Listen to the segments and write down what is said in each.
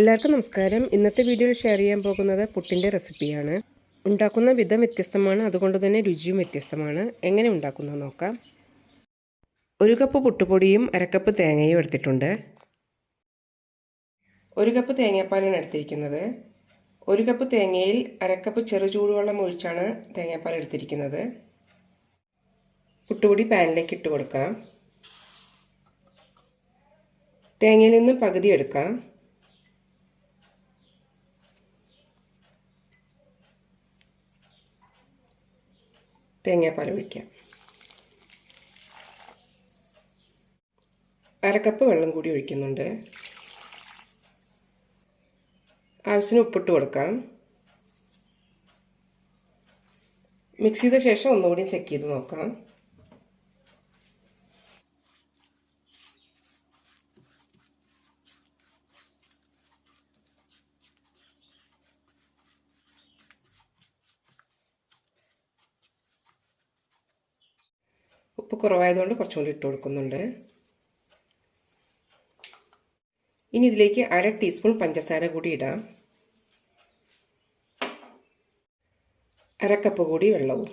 എല്ലാവർക്കും നമസ്കാരം. ഇന്നത്തെ വീഡിയോയിൽ ഷെയർ ചെയ്യാൻ പോകുന്നത് പുട്ടിന്റെ റെസിപ്പിയാണ് ഉണ്ടാക്കുന്ന വിധം വ്യത്യസ്തമാണ്. അതുകൊണ്ട് തന്നെ രുചിയും വ്യത്യസ്തമാണ്. എങ്ങനെ ഉണ്ടാക്കുന്നത് നോക്കാം. ഒരു കപ്പ് പുട്ടുപൊടിയും അരക്കപ്പ് തേങ്ങയും എടുത്തിട്ടുണ്ട്. ഒരു കപ്പ് തേങ്ങാപ്പാലാണ് എടുത്തിരിക്കുന്നത്. ഒരു കപ്പ് തേങ്ങയിൽ അരക്കപ്പ് ചെറു ചൂടുവെള്ളം ഒഴിച്ചാണ് തേങ്ങാപ്പാൽ എടുത്തിരിക്കുന്നത്. പുട്ടുപൊടി പാനിലേക്ക് ഇട്ട് കൊടുക്കാം. തേങ്ങയിൽ നിന്നും പകുതി എടുക്കാം. തേങ്ങാപ്പാൽ ഒഴിക്കാം. അരക്കപ്പ് വെള്ളം കൂടി ഒഴിക്കുന്നുണ്ട്. ആവശ്യത്തിന് ഉപ്പിട്ട് കൊടുക്കാം. മിക്സ് ചെയ്ത ശേഷം ഒന്നുകൂടി ചെക്ക് ചെയ്ത് നോക്കാം. ഉപ്പ് കുറവായതുകൊണ്ട് കുറച്ചും കൂടി ഇട്ട് കൊടുക്കുന്നുണ്ട്. ഇനി ഇതിലേക്ക് അര ടീസ്പൂൺ പഞ്ചസാര കൂടി ഇടാം. അരക്കപ്പ് കൂടി വെള്ളവും.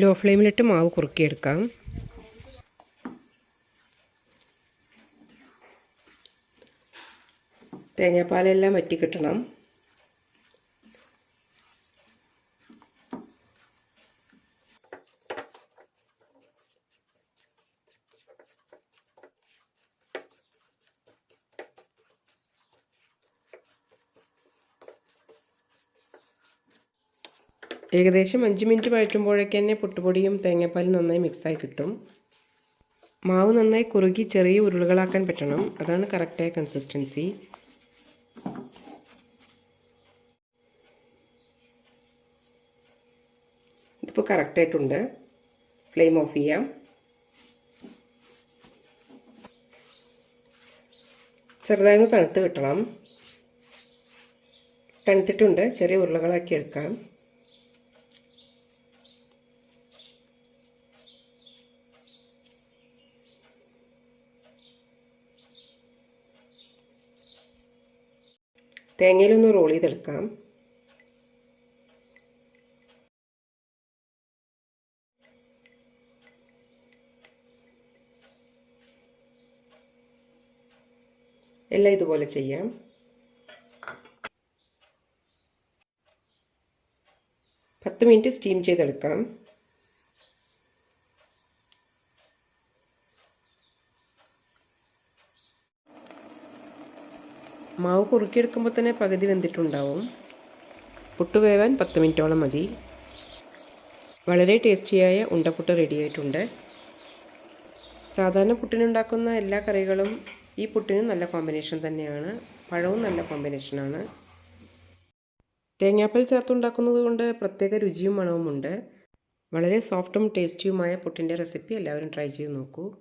ലോ ഫ്ലെയിമിലിട്ട് മാവ് കുറുക്കിയെടുക്കാം. തേങ്ങാപ്പാലെല്ലാം വറ്റി കിട്ടണം ഏകദേശം അഞ്ച് മിനിറ്റ് വഴറ്റുമ്പോഴേക്ക് തന്നെ പുട്ടുപൊടിയും തേങ്ങാപ്പാലും നന്നായി മിക്സായി കിട്ടും. മാവ് നന്നായി കുറുകി ചെറിയ ഉരുളകളാക്കാൻ പറ്റണം. അതാണ് കറക്റ്റായ കൺസിസ്റ്റൻസി ഇതിപ്പോൾ കറക്റ്റായിട്ടുണ്ട് ഫ്ലെയിം ഓഫ് ചെയ്യാം. ചെറുതായി ഒന്ന് തണുത്ത് കിട്ടണം. തണുത്തിട്ടുണ്ട്. ചെറിയ ഉരുളകളാക്കി എടുക്കാം. തേങ്ങയിലൊന്ന് റോൾ ചെയ്തെടുക്കാം. എല്ലാം ഇതുപോലെ ചെയ്യാം. പത്ത് മിനിറ്റ് സ്റ്റീം ചെയ്തെടുക്കാം. മാവ് കുറുക്കിയെടുക്കുമ്പോൾ തന്നെ പകുതി വെന്തിട്ടുണ്ടാവും. പുട്ട് വേവാൻ പത്ത് മിനിറ്റോളം മതി. വളരെ ടേസ്റ്റിയായ ഉണ്ടപ്പുട്ട് റെഡിയായിട്ടുണ്ട് സാധാരണ പുട്ടിനുണ്ടാക്കുന്ന എല്ലാ കറികളും ഈ പുട്ടിനും നല്ല കോമ്പിനേഷൻ തന്നെയാണ്. പഴവും നല്ല കോമ്പിനേഷനാണ് തേങ്ങാപ്പാൽ ചേർത്തുണ്ടാക്കുന്നത് കൊണ്ട് പ്രത്യേക രുചിയും മണവുമുണ്ട്. വളരെ സോഫ്റ്റും ടേസ്റ്റിയുമായ പുട്ടിന്റെ റെസിപ്പി എല്ലാവരും ട്രൈ ചെയ്ത് നോക്കൂ.